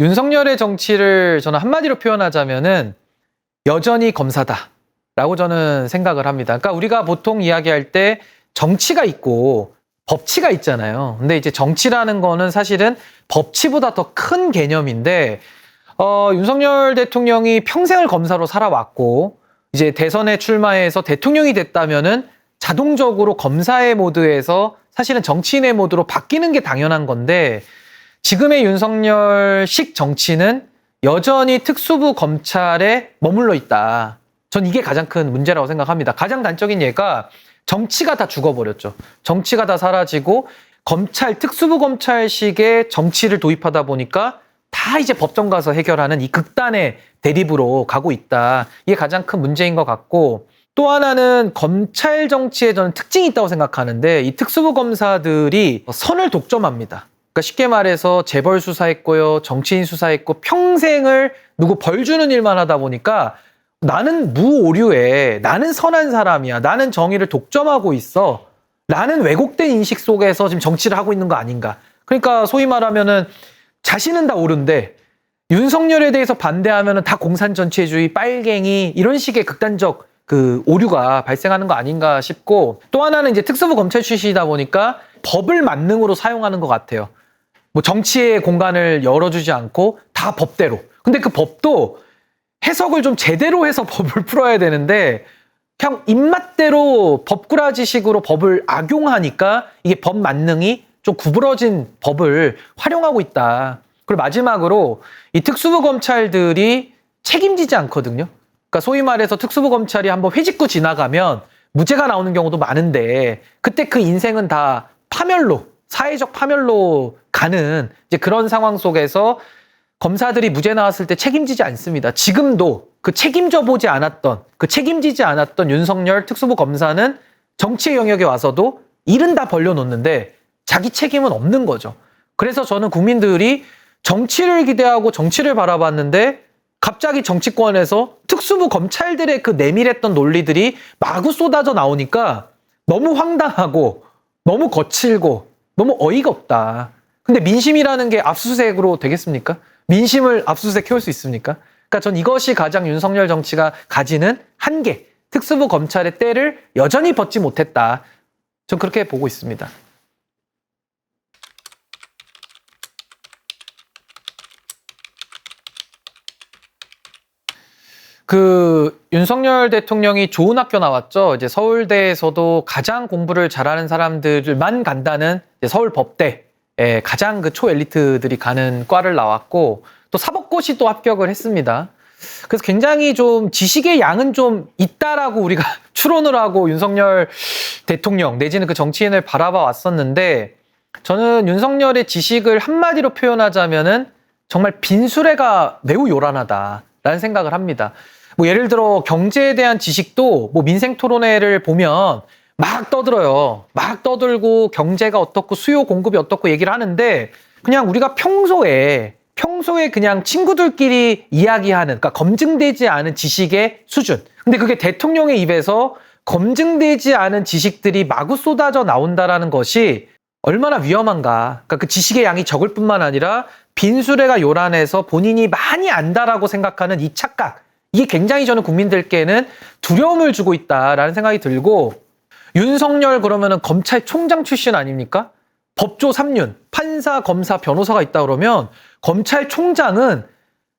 윤석열의 정치를 저는 한마디로 표현하자면은 여전히 검사다라고 저는 생각을 합니다. 그러니까 우리가 보통 이야기할 때 정치가 있고 법치가 있잖아요. 근데 이제 정치라는 거는 사실은 법치보다 더 큰 개념인데 어, 윤석열 대통령이 평생을 검사로 살아왔고 이제 대선에 출마해서 대통령이 됐다면은 자동적으로 검사의 모드에서 사실은 정치인의 모드로 바뀌는 게 당연한 건데 지금의 윤석열식 정치는 여전히 특수부 검찰에 머물러 있다. 전 이게 가장 큰 문제라고 생각합니다. 가장 단적인 예가 정치가 다 죽어버렸죠. 정치가 다 사라지고 검찰, 특수부 검찰식의 정치를 도입하다 보니까 다 이제 법정 가서 해결하는 이 극단의 대립으로 가고 있다. 이게 가장 큰 문제인 것 같고 또 하나는 검찰 정치에 저는 특징이 있다고 생각하는데 이 특수부 검사들이 선을 독점합니다. 그러니까 쉽게 말해서 재벌 수사했고요, 정치인 수사했고 평생을 누구 벌 주는 일만 하다 보니까 나는 무오류에 나는 선한 사람이야, 나는 정의를 독점하고 있어, 라는 왜곡된 인식 속에서 지금 정치를 하고 있는 거 아닌가. 그러니까 소위 말하면은 자신은 다 옳은데 윤석열에 대해서 반대하면은 다 공산 전체주의, 빨갱이 이런 식의 극단적 그 오류가 발생하는 거 아닌가 싶고 또 하나는 이제 특수부 검찰 출신이다 보니까 법을 만능으로 사용하는 것 같아요. 뭐 정치의 공간을 열어주지 않고 다 법대로. 근데 그 법도 해석을 좀 제대로 해서 법을 풀어야 되는데 그냥 입맛대로 법꾸라지식으로 법을 악용하니까 이게 법 만능이 좀 구부러진 법을 활용하고 있다. 그리고 마지막으로 이 특수부 검찰들이 책임지지 않거든요. 그러니까 소위 말해서 특수부 검찰이 한번 회집고 지나가면 무죄가 나오는 경우도 많은데 그때 그 인생은 다 파멸로 사회적 파멸로 가는 이제 그런 상황 속에서 검사들이 무죄 나왔을 때 책임지지 않습니다. 지금도 그 책임져 보지 않았던 그 책임지지 않았던 윤석열 특수부 검사는 정치의 영역에 와서도 일은 다 벌려놓는데 자기 책임은 없는 거죠. 그래서 저는 국민들이 정치를 기대하고 정치를 바라봤는데 갑자기 정치권에서 특수부 검찰들의 그 내밀했던 논리들이 마구 쏟아져 나오니까 너무 황당하고 너무 거칠고 너무 어이가 없다. 근데 민심이라는 게 압수수색으로 되겠습니까? 민심을 압수수색 해올 수 있습니까? 그러니까 전 이것이 가장 윤석열 정치가 가지는 한계, 특수부 검찰의 때를 여전히 벗지 못했다. 전 그렇게 보고 있습니다. 그 윤석열 대통령이 좋은 학교 나왔죠. 이제 서울대에서도 가장 공부를 잘하는 사람들만 간다는 서울 법대 에 가장 그 초엘리트들이 가는 과를 나왔고 또 사법고시 또 합격을 했습니다. 그래서 굉장히 좀 지식의 양은 좀 있다라고 우리가 추론을 하고 윤석열 대통령 내지는 그 정치인을 바라봐 왔었는데 저는 윤석열의 지식을 한마디로 표현하자면은 정말 빈수레가 매우 요란하다 라는 생각을 합니다. 뭐 예를 들어 경제에 대한 지식도 뭐 민생 토론회를 보면 막 떠들어요. 막 떠들고 경제가 어떻고 수요 공급이 어떻고 얘기를 하는데 그냥 우리가 평소에 평소에 그냥 친구들끼리 이야기하는 그러니까 검증되지 않은 지식의 수준. 근데 그게 대통령의 입에서 검증되지 않은 지식들이 마구 쏟아져 나온다라는 것이 얼마나 위험한가. 그러니까 그 지식의 양이 적을 뿐만 아니라 빈수레가 요란해서 본인이 많이 안다라고 생각하는 이 착각. 이게 굉장히 저는 국민들께는 두려움을 주고 있다라는 생각이 들고 윤석열 그러면은 검찰총장 출신 아닙니까? 법조 3륜, 판사, 검사, 변호사가 있다 그러면 검찰총장은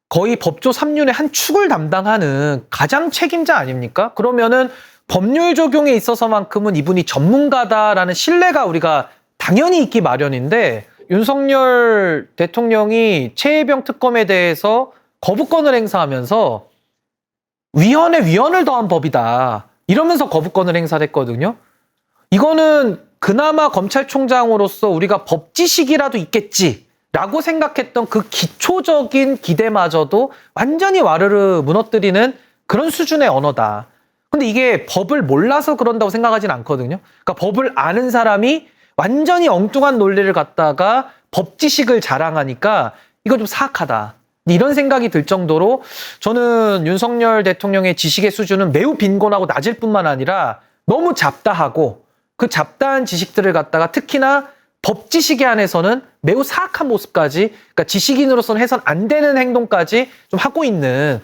거의 법조 3륜의 한 축을 담당하는 가장 책임자 아닙니까? 그러면은 법률 적용에 있어서만큼은 이분이 전문가다라는 신뢰가 우리가 당연히 있기 마련인데 윤석열 대통령이 최혜병 특검에 대해서 거부권을 행사하면서 위헌에 위헌을 더한 법이다. 이러면서 거부권을 행사를 했거든요. 이거는 그나마 검찰총장으로서 우리가 법 지식이라도 있겠지라고 생각했던 그 기초적인 기대마저도 완전히 와르르 무너뜨리는 그런 수준의 언어다. 근데 이게 법을 몰라서 그런다고 생각하진 않거든요. 그러니까 법을 아는 사람이 완전히 엉뚱한 논리를 갖다가 법 지식을 자랑하니까 이거 좀 사악하다. 이런 생각이 들 정도로 저는 윤석열 대통령의 지식의 수준은 매우 빈곤하고 낮을 뿐만 아니라 너무 잡다하고 그 잡다한 지식들을 갖다가 특히나 법 지식에 한해서는 매우 사악한 모습까지, 그러니까 지식인으로서는 해선 안 되는 행동까지 좀 하고 있는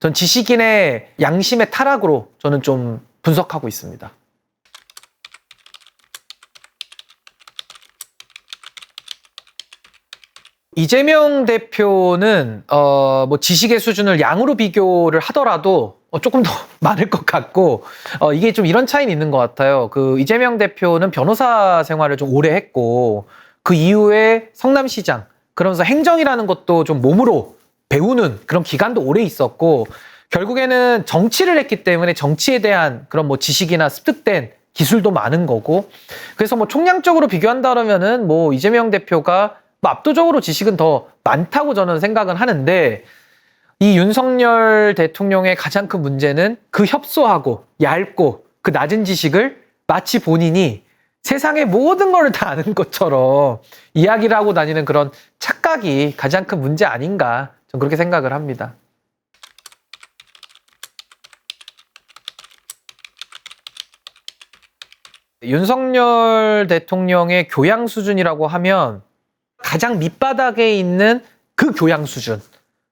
전 지식인의 양심의 타락으로 저는 좀 분석하고 있습니다. 이재명 대표는 어 뭐 지식의 수준을 양으로 비교를 하더라도 어, 조금 더 많을 것 같고 어 이게 좀 이런 차이는 있는 것 같아요. 그 이재명 대표는 변호사 생활을 좀 오래 했고 그 이후에 성남시장 그러면서 행정이라는 것도 좀 몸으로 배우는 그런 기간도 오래 있었고 결국에는 정치를 했기 때문에 정치에 대한 그런 뭐 지식이나 습득된 기술도 많은 거고 그래서 뭐 총량적으로 비교한다 그러면은 뭐 이재명 대표가 뭐 압도적으로 지식은 더 많다고 저는 생각은 하는데 이 윤석열 대통령의 가장 큰 문제는 그 협소하고 얇고 그 낮은 지식을 마치 본인이 세상의 모든 걸 다 아는 것처럼 이야기를 하고 다니는 그런 착각이 가장 큰 문제 아닌가 전 그렇게 생각을 합니다. 윤석열 대통령의 교양 수준이라고 하면 가장 밑바닥에 있는 그 교양 수준.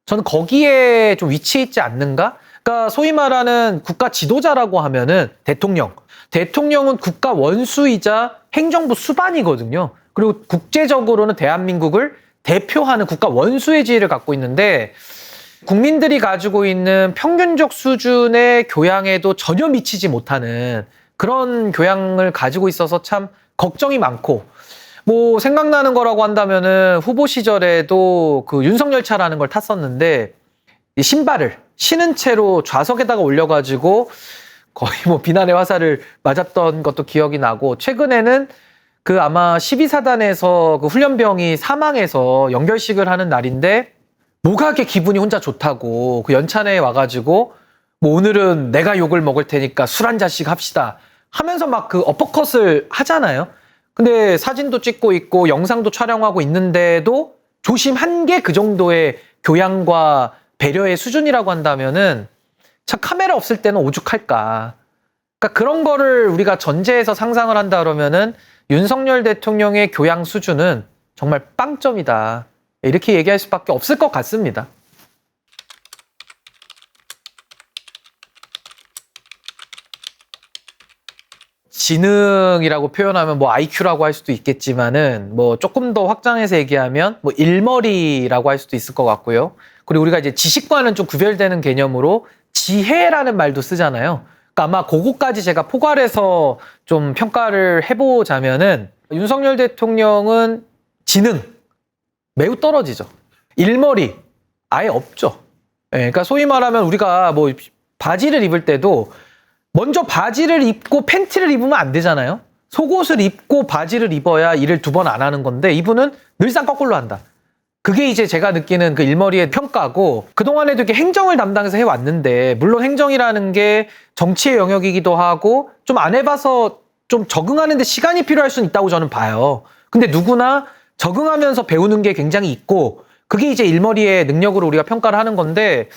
저는 거기에 좀 위치해 있지 않는가? 그러니까 소위 말하는 국가 지도자라고 하면은 대통령. 대통령은 국가 원수이자 행정부 수반이거든요. 그리고 국제적으로는 대한민국을 대표하는 국가 원수의 지위를 갖고 있는데 국민들이 가지고 있는 평균적 수준의 교양에도 전혀 미치지 못하는 그런 교양을 가지고 있어서 참 걱정이 많고 뭐 생각나는 거라고 한다면은 후보 시절에도 그 윤석열차라는 걸 탔었는데 이 신발을 신은 채로 좌석에다가 올려가지고 거의 뭐 비난의 화살을 맞았던 것도 기억이 나고 최근에는 그 아마 12사단에서 그 훈련병이 사망해서 연결식을 하는 날인데 뭐가 그렇게 기분이 혼자 좋다고 그 연찬회에 와가지고 뭐 오늘은 내가 욕을 먹을 테니까 술 한 잔씩 합시다 하면서 막 그 어퍼컷을 하잖아요. 근데 사진도 찍고 있고 영상도 촬영하고 있는데도 조심한 게 그 정도의 교양과 배려의 수준이라고 한다면은 참 카메라 없을 때는 오죽할까. 그러니까 그런 거를 우리가 전제해서 상상을 한다 그러면은 윤석열 대통령의 교양 수준은 정말 빵점이다. 이렇게 얘기할 수밖에 없을 것 같습니다. 지능이라고 표현하면 뭐 IQ라고 할 수도 있겠지만은 뭐 조금 더 확장해서 얘기하면 뭐 일머리라고 할 수도 있을 것 같고요. 그리고 우리가 이제 지식과는 좀 구별되는 개념으로 지혜라는 말도 쓰잖아요. 그러니까 아마 그거까지 제가 포괄해서 좀 평가를 해보자면은 윤석열 대통령은 지능 매우 떨어지죠. 일머리 아예 없죠. 예, 그러니까 소위 말하면 우리가 뭐 바지를 입을 때도 먼저 바지를 입고 팬티를 입으면 안 되잖아요. 속옷을 입고 바지를 입어야 일을 두 번 안 하는 건데 이분은 늘상 거꾸로 한다. 그게 이제 제가 느끼는 그 일머리의 평가고 그동안에도 이렇게 행정을 담당해서 해왔는데 물론 행정이라는 게 정치의 영역이기도 하고 좀 안 해봐서 좀 적응하는데 시간이 필요할 수는 있다고 저는 봐요. 근데 누구나 적응하면서 배우는 게 굉장히 있고 그게 이제 일머리의 능력으로 우리가 평가를 하는 건데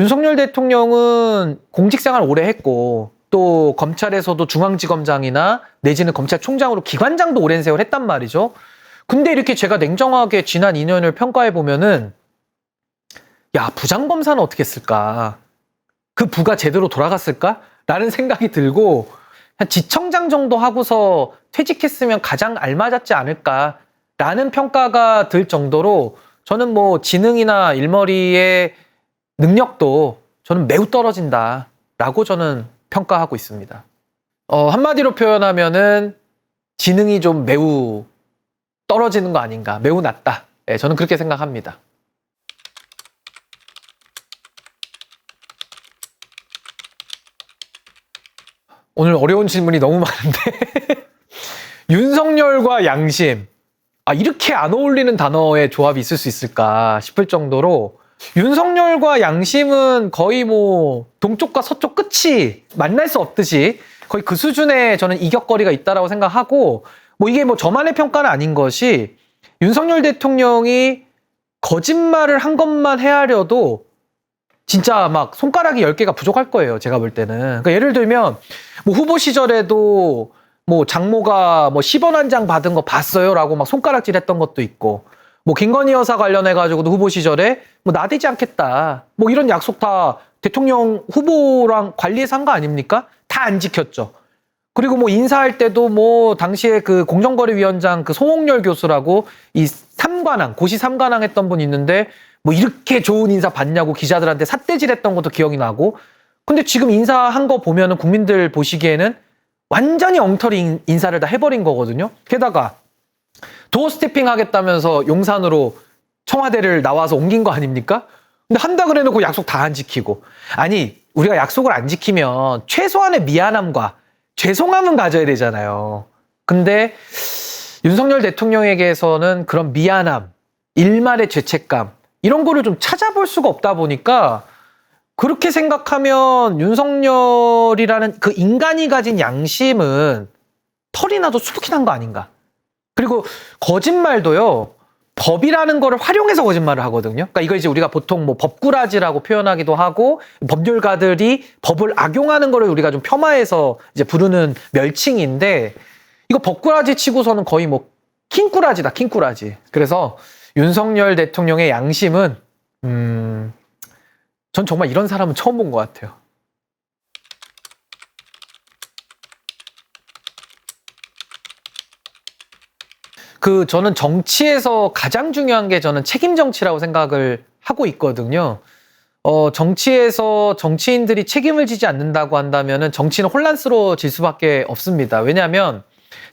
윤석열 대통령은 공직생활 오래 했고 또 검찰에서도 중앙지검장이나 내지는 검찰총장으로 기관장도 오랜 세월 했단 말이죠. 근데 이렇게 제가 냉정하게 지난 2년을 평가해 보면은 야 부장검사는 어떻게 했을까? 그 부가 제대로 돌아갔을까? 라는 생각이 들고 한 지청장 정도 하고서 퇴직했으면 가장 알맞았지 않을까? 라는 평가가 들 정도로 저는 뭐 지능이나 일머리의 능력도 저는 매우 떨어진다라고 저는 평가하고 있습니다. 어, 한마디로 표현하면은 지능이 좀 매우 떨어지는 거 아닌가, 매우 낮다. 예, 저는 그렇게 생각합니다. 오늘 어려운 질문이 너무 많은데 윤석열과 양심 아 이렇게 안 어울리는 단어의 조합이 있을 수 있을까 싶을 정도로 윤석열과 양심은 거의 뭐 동쪽과 서쪽 끝이 만날 수 없듯이 거의 그 수준의 저는 이격거리가 있다라고 생각하고 뭐 이게 뭐 저만의 평가는 아닌 것이 윤석열 대통령이 거짓말을 한 것만 헤아려도 진짜 막 손가락이 10개가 부족할 거예요. 제가 볼 때는. 그러니까 예를 들면 뭐 후보 시절에도 뭐 장모가 뭐 10원 한 장 받은 거 봤어요라고 막 손가락질 했던 것도 있고 뭐 김건희 여사 관련해 가지고도 후보 시절에 뭐 나대지 않겠다. 뭐 이런 약속 다 대통령 후보랑 관리해서 한 거 아닙니까? 다 안 지켰죠. 그리고 뭐 인사할 때도 뭐 당시에 그 공정거래위원장 그 송홍열 교수라고 이 삼관왕 고시 삼관왕 했던 분 있는데 뭐 이렇게 좋은 인사 받냐고 기자들한테 삿대질했던 것도 기억이 나고 근데 지금 인사한 거 보면은 국민들 보시기에는 완전히 엉터리 인- 인사를 다 해버린 거거든요. 게다가 도어 스태핑 하겠다면서 용산으로 청와대를 나와서 옮긴 거 아닙니까? 근데 한다 그래 놓고 약속 다 안 지키고 아니 우리가 약속을 안 지키면 최소한의 미안함과 죄송함은 가져야 되잖아요. 근데 윤석열 대통령에게서는 그런 미안함, 일말의 죄책감 이런 거를 좀 찾아볼 수가 없다 보니까 그렇게 생각하면 윤석열이라는 그 인간이 가진 양심은 털이 나도 수북히 난 거 아닌가. 그리고 거짓말도요. 법이라는 거를 활용해서 거짓말을 하거든요. 그러니까 이거 이제 우리가 보통 뭐 법꾸라지라고 표현하기도 하고 법률가들이 법을 악용하는 거를 우리가 좀 폄하해서 이제 부르는 멸칭인데 이거 법꾸라지 치고서는 거의 뭐 킹꾸라지다, 킹꾸라지. 그래서 윤석열 대통령의 양심은 음, 전 정말 이런 사람은 처음 본 것 같아요. 그 저는 정치에서 가장 중요한 게 저는 책임 정치라고 생각을 하고 있거든요. 어, 정치에서 정치인들이 책임을 지지 않는다고 한다면은 정치는 혼란스러워질 수밖에 없습니다. 왜냐하면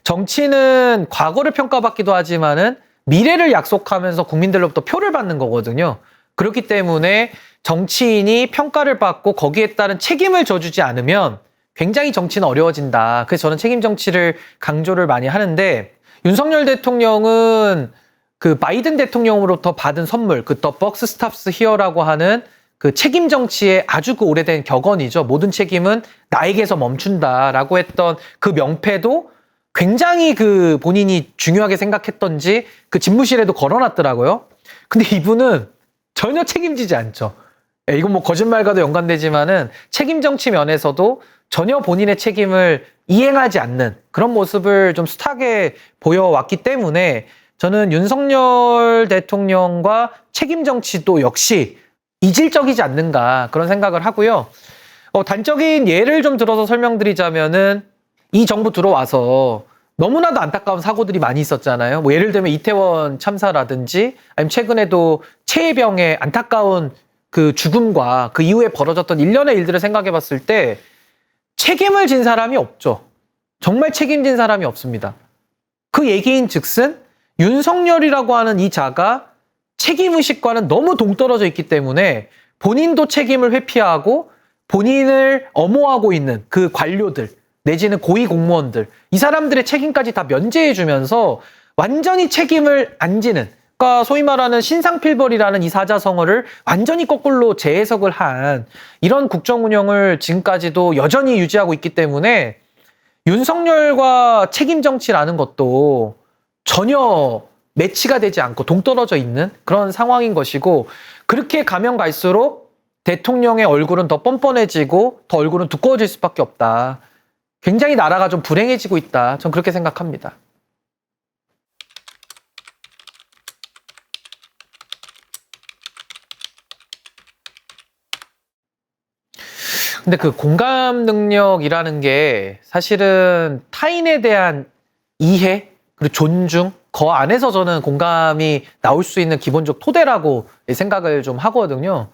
정치는 과거를 평가받기도 하지만은 미래를 약속하면서 국민들로부터 표를 받는 거거든요. 그렇기 때문에 정치인이 평가를 받고 거기에 따른 책임을 져주지 않으면 굉장히 정치는 어려워진다. 그래서 저는 책임 정치를 강조를 많이 하는데 윤석열 대통령은 그 바이든 대통령으로부터 받은 선물, 그 더 박스 스탑스 히어라고 하는 그 책임 정치의 아주 그 오래된 격언이죠. 모든 책임은 나에게서 멈춘다라고 했던 그 명패도 굉장히 그 본인이 중요하게 생각했던지 그 집무실에도 걸어놨더라고요. 근데 이분은 전혀 책임지지 않죠. 예, 이건 뭐 거짓말과도 연관되지만은 책임 정치 면에서도 전혀 본인의 책임을 이행하지 않는 그런 모습을 좀 숱하게 보여왔기 때문에 저는 윤석열 대통령과 책임 정치도 역시 이질적이지 않는가 그런 생각을 하고요. 어, 단적인 예를 좀 들어서 설명드리자면은 이 정부 들어와서 너무나도 안타까운 사고들이 많이 있었잖아요. 뭐 예를 들면 이태원 참사라든지 아니면 최근에도 최혜병의 안타까운 그 죽음과 그 이후에 벌어졌던 일련의 일들을 생각해 봤을 때 책임을 진 사람이 없죠. 정말 책임진 사람이 없습니다. 그 얘기인 즉슨 윤석열이라고 하는 이 자가 책임의식과는 너무 동떨어져 있기 때문에 본인도 책임을 회피하고 본인을 엄호하고 있는 그 관료들 내지는 고위 공무원들 이 사람들의 책임까지 다 면제해 주면서 완전히 책임을 안 지는 그러니까 소위 말하는 신상필벌이라는 이 사자성어를 완전히 거꾸로 재해석을 한 이런 국정 운영을 지금까지도 여전히 유지하고 있기 때문에 윤석열과 책임 정치라는 것도 전혀 매치가 되지 않고 동떨어져 있는 그런 상황인 것이고 그렇게 가면 갈수록 대통령의 얼굴은 더 뻔뻔해지고 더 얼굴은 두꺼워질 수밖에 없다. 굉장히 나라가 좀 불행해지고 있다. 전 그렇게 생각합니다. 근데 그 공감 능력이라는 게 사실은 타인에 대한 이해 그리고 존중 그 안에서 저는 공감이 나올 수 있는 기본적 토대라고 생각을 좀 하거든요.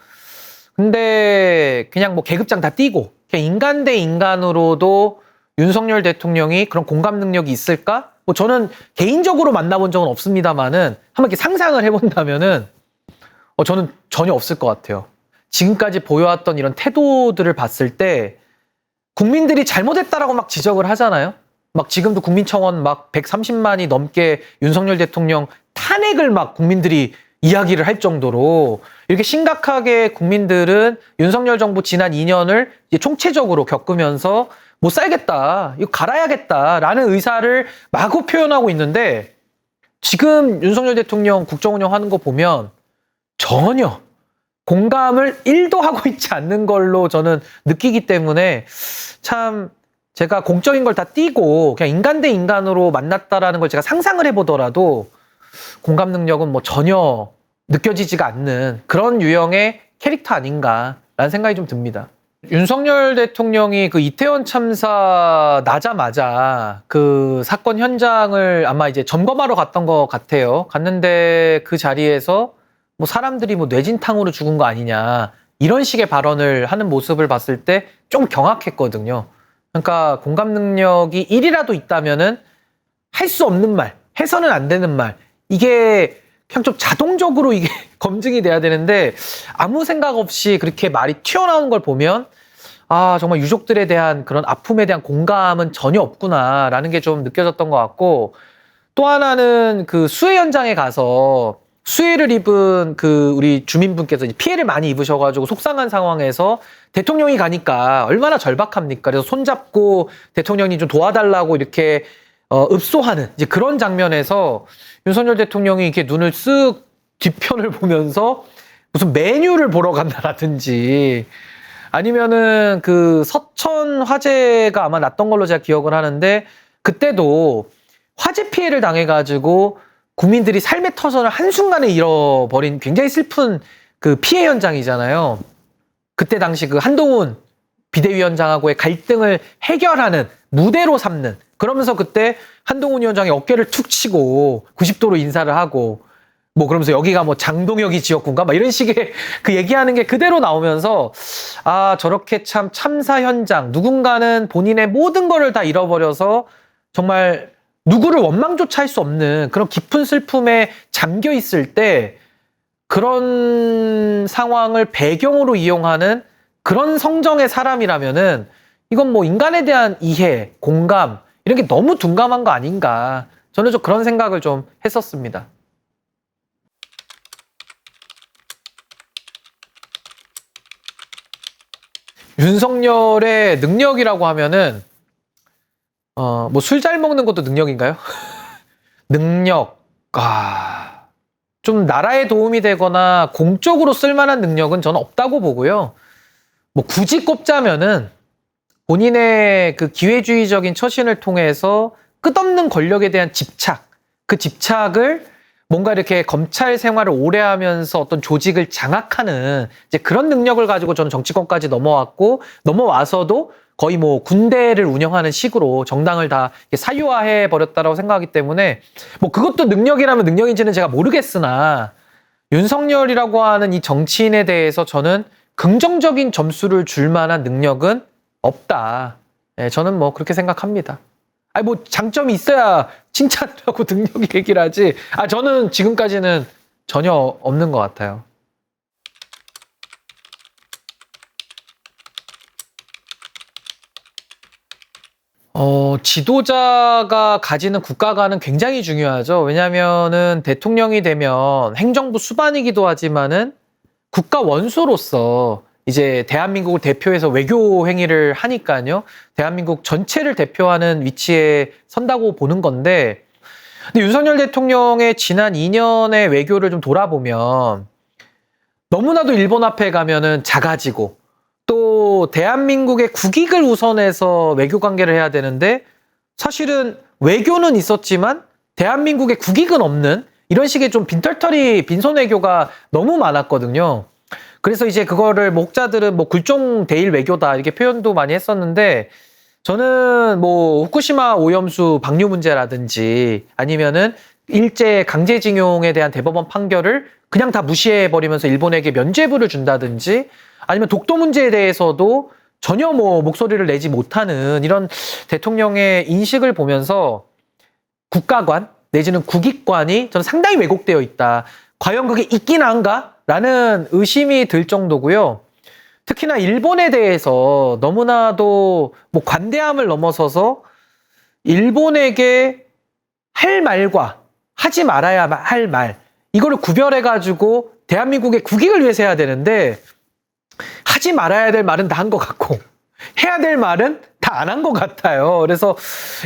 근데 그냥 뭐 계급장 다 띄고 인간 대 인간으로도 윤석열 대통령이 그런 공감 능력이 있을까? 뭐 저는 개인적으로 만나본 적은 없습니다만은 한번 이렇게 상상을 해본다면은 어 저는 전혀 없을 것 같아요. 지금까지 보여왔던 이런 태도들을 봤을 때 국민들이 잘못했다라고 막 지적을 하잖아요. 막 지금도 국민청원 막 130만이 넘게 윤석열 대통령 탄핵을 막 국민들이 이야기를 할 정도로 이렇게 심각하게 국민들은 윤석열 정부 지난 2년을 이제 총체적으로 겪으면서 못 살겠다, 이거 갈아야겠다라는 의사를 마구 표현하고 있는데 지금 윤석열 대통령 국정 운영하는 거 보면 전혀 공감을 1도 하고 있지 않는 걸로 저는 느끼기 때문에 참 제가 공적인 걸 다 띄고 그냥 인간 대 인간으로 만났다라는 걸 제가 상상을 해보더라도 공감 능력은 뭐 전혀 느껴지지가 않는 그런 유형의 캐릭터 아닌가라는 생각이 좀 듭니다. 윤석열 대통령이 그 이태원 참사 나자마자 그 사건 현장을 아마 이제 점검하러 갔던 것 같아요. 갔는데 그 자리에서 뭐 사람들이 뭐 뇌진탕으로 죽은 거 아니냐 이런 식의 발언을 하는 모습을 봤을 때 좀 경악했거든요. 그러니까 공감 능력이 1이라도 있다면은 할 수 없는 말, 해서는 안 되는 말 이게 그냥 좀 자동적으로 이게 검증이 돼야 되는데 아무 생각 없이 그렇게 말이 튀어나오는 걸 보면 아 정말 유족들에 대한 그런 아픔에 대한 공감은 전혀 없구나라는 게 좀 느껴졌던 것 같고 또 하나는 그 수해 현장에 가서 수해를 입은 그 우리 주민분께서 피해를 많이 입으셔가지고 속상한 상황에서 대통령이 가니까 얼마나 절박합니까? 그래서 손잡고 대통령이 좀 도와달라고 이렇게 어, 읍소하는 이제 그런 장면에서 윤석열 대통령이 이렇게 눈을 쓱 뒤편을 보면서 무슨 메뉴를 보러 간다라든지 아니면은 그 서천 화재가 아마 났던 걸로 제가 기억을 하는데 그때도 화재 피해를 당해가지고 국민들이 삶의 터전을 한순간에 잃어버린 굉장히 슬픈 그 피해 현장이잖아요. 그때 당시 그 한동훈 비대위원장하고의 갈등을 해결하는 무대로 삼는 그러면서 그때 한동훈 위원장이 어깨를 툭 치고 90도로 인사를 하고 뭐 그러면서 여기가 뭐 장동혁이 지었군가 막 이런 식의 그 얘기하는 게 그대로 나오면서 아 저렇게 참 참사 현장 누군가는 본인의 모든 거를 다 잃어버려서 정말 누구를 원망조차 할 수 없는 그런 깊은 슬픔에 잠겨 있을 때 그런 상황을 배경으로 이용하는 그런 성정의 사람이라면은 이건 뭐 인간에 대한 이해, 공감 이런 게 너무 둔감한 거 아닌가. 저는 좀 그런 생각을 좀 했었습니다. 윤석열의 능력이라고 하면은 어, 뭐 술 잘 먹는 것도 능력인가요? 능력, 아, 좀 나라에 도움이 되거나 공적으로 쓸만한 능력은 저는 없다고 보고요. 뭐 굳이 꼽자면은 본인의 그 기회주의적인 처신을 통해서 끝없는 권력에 대한 집착, 그 집착을 뭔가 이렇게 검찰 생활을 오래 하면서 어떤 조직을 장악하는 이제 그런 능력을 가지고 저는 정치권까지 넘어왔고 넘어와서도 거의 뭐 군대를 운영하는 식으로 정당을 다 사유화해 버렸다라고 생각하기 때문에 뭐 그것도 능력이라면 능력인지는 제가 모르겠으나 윤석열이라고 하는 이 정치인에 대해서 저는 긍정적인 점수를 줄 만한 능력은 없다. 예, 저는 뭐 그렇게 생각합니다. 아니 뭐 장점이 있어야 칭찬을 하고 능력 얘기를 하지. 아 저는 지금까지는 전혀 없는 것 같아요. 어, 지도자가 가지는 국가관은 굉장히 중요하죠. 왜냐면은 대통령이 되면 행정부 수반이기도 하지만은 국가 원수로서 이제 대한민국을 대표해서 외교 행위를 하니까요. 대한민국 전체를 대표하는 위치에 선다고 보는 건데, 근데 윤석열 대통령의 지난 2년의 외교를 좀 돌아보면 너무나도 일본 앞에 가면은 작아지고 또 대한민국의 국익을 우선해서 외교 관계를 해야 되는데 사실은 외교는 있었지만 대한민국의 국익은 없는 이런 식의 좀 빈털터리 빈손 외교가 너무 많았거든요. 그래서 이제 그거를 목자들은 뭐 굴종 대일 외교다 이렇게 표현도 많이 했었는데 저는 뭐 후쿠시마 오염수 방류 문제라든지 아니면은 일제 강제징용에 대한 대법원 판결을 그냥 다 무시해 버리면서 일본에게 면죄부를 준다든지 아니면 독도 문제에 대해서도 전혀 뭐 목소리를 내지 못하는 이런 대통령의 인식을 보면서 국가관 내지는 국익관이 저는 상당히 왜곡되어 있다. 과연 그게 있긴 한가? 라는 의심이 들 정도고요. 특히나 일본에 대해서 너무나도 뭐 관대함을 넘어서서 일본에게 할 말과 하지 말아야 할 말, 이거를 구별해가지고 대한민국의 국익을 위해서 해야 되는데 하지 말아야 될 말은 다 한 것 같고 해야 될 말은 다 안 한 것 같아요. 그래서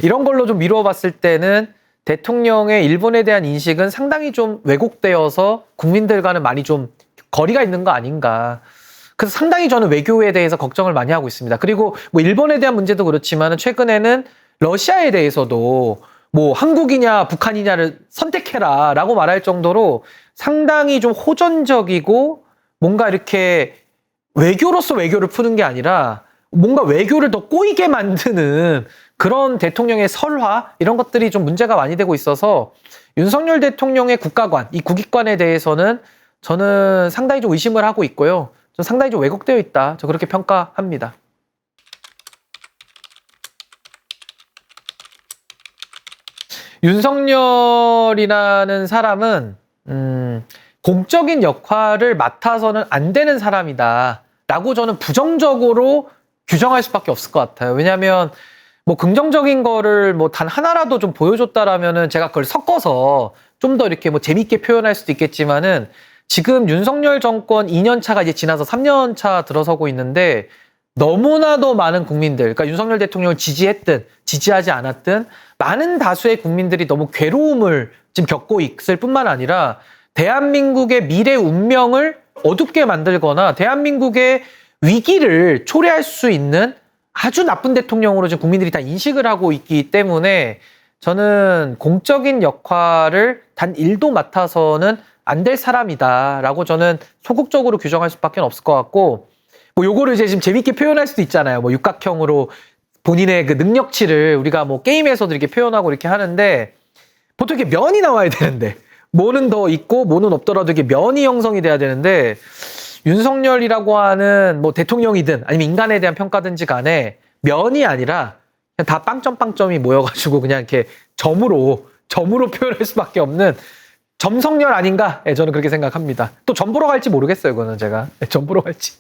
이런 걸로 좀 미루어 봤을 때는 대통령의 일본에 대한 인식은 상당히 좀 왜곡되어서 국민들과는 많이 좀 거리가 있는 거 아닌가 그래서 상당히 저는 외교에 대해서 걱정을 많이 하고 있습니다. 그리고 뭐 일본에 대한 문제도 그렇지만 최근에는 러시아에 대해서도 뭐 한국이냐 북한이냐를 선택해라 라고 말할 정도로 상당히 좀 호전적이고 뭔가 이렇게 외교로서 외교를 푸는 게 아니라 뭔가 외교를 더 꼬이게 만드는 그런 대통령의 설화 이런 것들이 좀 문제가 많이 되고 있어서 윤석열 대통령의 국가관 이 국익관에 대해서는 저는 상당히 좀 의심을 하고 있고요. 좀 상당히 좀 왜곡되어 있다. 저 그렇게 평가합니다. 윤석열이라는 사람은 음, 공적인 역할을 맡아서는 안 되는 사람이다 라고 저는 부정적으로 규정할 수밖에 없을 것 같아요. 왜냐하면 뭐 긍정적인 거를 뭐 단 하나라도 좀 보여줬다라면은 제가 그걸 섞어서 좀 더 이렇게 뭐 재밌게 표현할 수도 있겠지만은 지금 윤석열 정권 2년 차가 이제 지나서 3년 차 들어서고 있는데 너무나도 많은 국민들, 그러니까 윤석열 대통령을 지지했든 지지하지 않았든 많은 다수의 국민들이 너무 괴로움을 지금 겪고 있을 뿐만 아니라 대한민국의 미래 운명을 어둡게 만들거나 대한민국의 위기를 초래할 수 있는 아주 나쁜 대통령으로 지금 국민들이 다 인식을 하고 있기 때문에 저는 공적인 역할을 단 1도 맡아서는 안 될 사람이다라고 저는 소극적으로 규정할 수밖에 없을 것 같고 뭐 요거를 이제 지금 재밌게 표현할 수도 있잖아요. 뭐 육각형으로 본인의 그 능력치를 우리가 뭐 게임에서도 이렇게 표현하고 이렇게 하는데 보통 이렇게 면이 나와야 되는데 뭐는 더 있고 뭐는 없더라도 이게 면이 형성이 돼야 되는데 윤석열이라고 하는 뭐 대통령이든 아니면 인간에 대한 평가든지 간에 면이 아니라 그냥 다 빵점 빵점이 모여가지고 그냥 이렇게 점으로 점으로 표현할 수밖에 없는 점성열 아닌가? 예, 저는 그렇게 생각합니다. 또 점 보러 갈지 모르겠어요, 그거는 제가. 예, 점 보러 갈지.